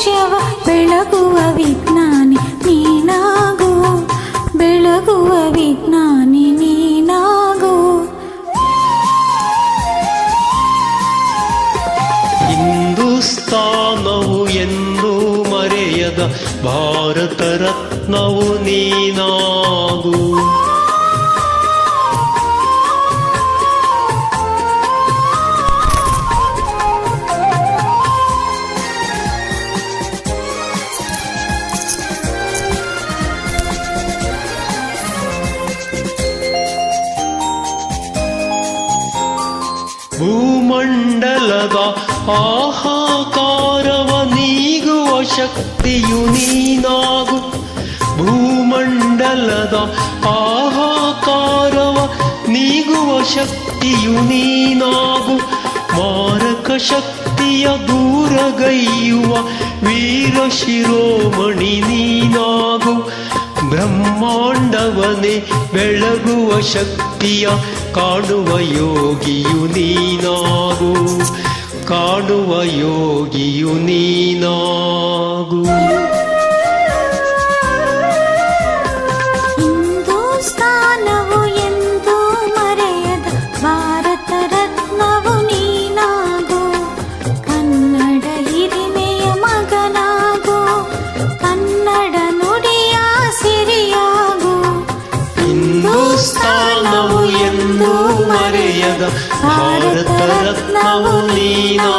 ಭವಿಷ್ಯವ ಬೆಳಗುವ ವಿಜ್ಞಾನಿ ನೀನಾಗು. ಬೆಳಗುವ ವಿಜ್ಞಾನಿ ನೀನಾಗು. ಹಿಂದೂಸ್ತಾನವು ಎಂದು ಮರೆಯದ ಭಾರತ ರತ್ನವು ನೀನಾಗು. ಭೂಮಂಡಲದ ಆಹಾಕಾರವ ನೀಗುವ ಶಕ್ತಿಯು ನೀನಾಗು. ಭೂಮಂಡಲದ ಆಹಾಕಾರವ ನೀಗುವ ಶಕ್ತಿಯು ನೀನಾಗು. ಮಾರಕ ಶಕ್ತಿಯ ದೂರಗೈಯುವ ವೀರ ಶಿರೋಮಣಿ ನೀನಾಗು. ಬ್ರಹ್ಮಾಂಡವನೇ ಬೆಳಗುವ ಶಕ್ತಿಯ ಕಾಣುವ ಯೋಗಿಯು ನೀನಾಗು. ಕಾಣುವ ಯೋಗಿಯು ನೀನಾಗು. ಹಿಂದೂಸ್ತಾನವು ಎಂದು